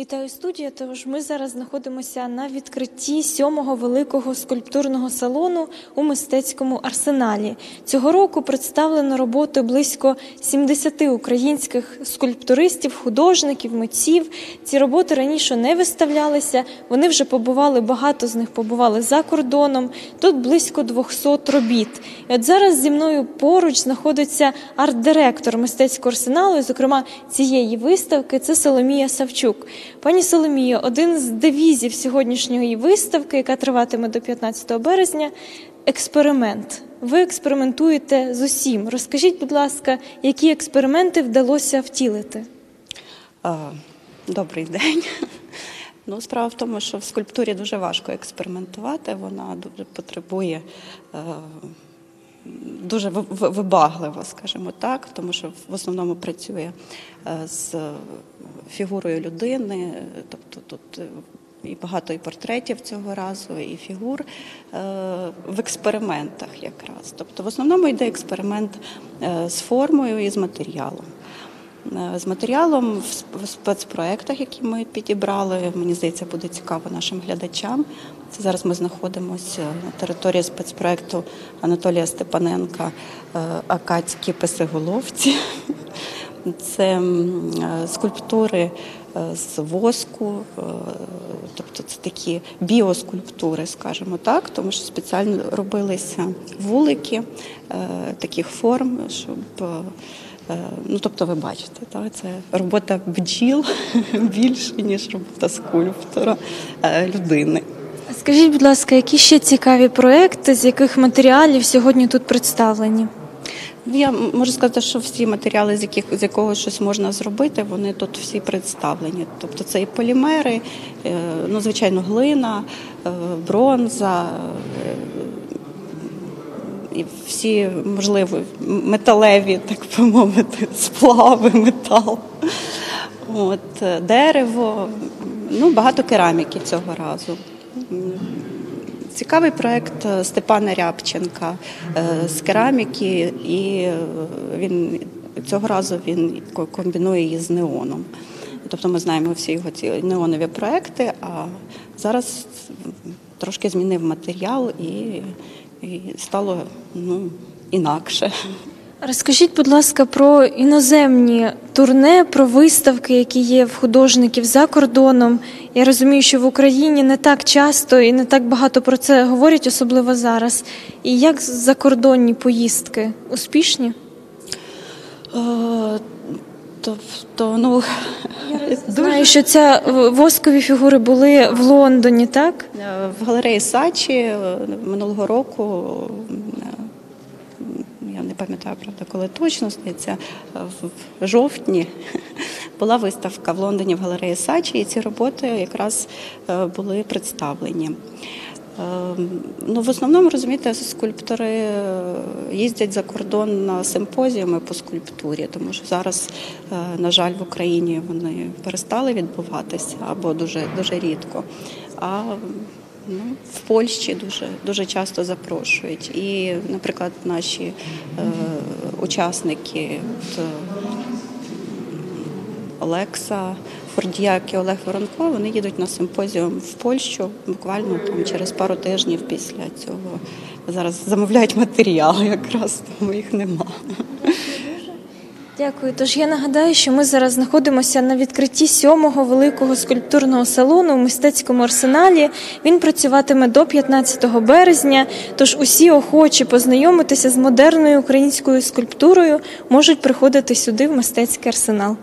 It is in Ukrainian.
Вітаю студія. Тож ми зараз знаходимося на відкритті сьомого великого скульптурного салону у мистецькому арсеналі. Цього року представлено роботи близько 70 українських скульптуристів, художників, митців. Ці роботи раніше не виставлялися. Вони вже побували багато з них побували за кордоном. Тут близько 200 робіт. І от зараз зі мною поруч знаходиться арт-директор мистецького арсеналу, зокрема цієї виставки. Це Соломія Савчук. Пані Соломія, один з девізів сьогоднішньої виставки, яка триватиме до 15 березня, експеримент. Ви експериментуєте з усім. Розкажіть, будь ласка, які експерименти вдалося втілити? Добрий день. Ну, справа в тому, що в скульптурі дуже важко експериментувати. Вона дуже потребує е, дуже ви- ви- вибагливо, скажімо так, тому що в основному працює е, з фігурою людини, тобто тут. е, І багато і портретів цього разу, і фігур е, в експериментах якраз. Тобто, в основному йде експеримент з формою і з матеріалом. Е, З матеріалом в спецпроектах, які ми підібрали, мені здається, буде цікаво нашим глядачам. Це зараз ми знаходимося на території спецпроекту Анатолія Степаненка е, Акацькі писиголовці. Це е, скульптури е, з воску, е, тобто це такі біоскульптури, скажімо так, тому що спеціально робилися вулики е, таких форм, щоб е, ну тобто ви бачите, так, це робота бджіл більше, ніж робота скульптора е, людини. Скажіть, будь ласка, які ще цікаві проекти, з яких матеріалів сьогодні тут представлені? Ну, Я можу сказати, що всі матеріали, з яких з якого щось можна зробити, вони тут всі представлені. Тобто це і полімери, е, ну звичайно, глина, е, бронза. Всі можливі металеві, так би мовити, сплави, метал, От, е, дерево, ну, багато кераміки цього разу. Цікавий проект е, Степана Рябченка е, з кераміки, і він цього разу він комбінує її з неоном. Тобто ми знаємо всі його ці неонові проекти, а зараз трошки змінив матеріал і, і стало ну, інакше. Розкажіть, будь ласка, про іноземні турне, про виставки, які є в художників за кордоном. Я розумію, що в Україні не так часто і не так багато про це говорять, особливо зараз. І як закордонні поїздки? Успішні? Е, То, то ну, Знаю, що ця воскові фігури були в Лондоні, так? В галереї Сачі е, минулого року, е, я не пам'ятаю, правда, коли точно здається, е, в жовтні була виставка в Лондоні в галереї Сачі, і ці роботи якраз були представлені. Е, Ну, в основному, розумієте, скульптори е, їздять за кордон на симпозіуми по скульптурі, тому що зараз, е, на жаль, в Україні вони перестали відбуватися або дуже, дуже рідко. А ну, в Польщі дуже, дуже часто запрошують. І, наприклад, наші е, учасники от, Олекса Фордіяк і Олег Воронко, вони їдуть на симпозіум в Польщу буквально там через пару тижнів після цього. Зараз замовляють матеріали якраз, тому їх нема. Дякую. Тож я нагадаю, що ми зараз знаходимося на відкритті сьомого великого скульптурного салону у мистецькому арсеналі. Він працюватиме до 15 березня. Тож усі охочі познайомитися з модерною українською скульптурою можуть приходити сюди в мистецький арсенал.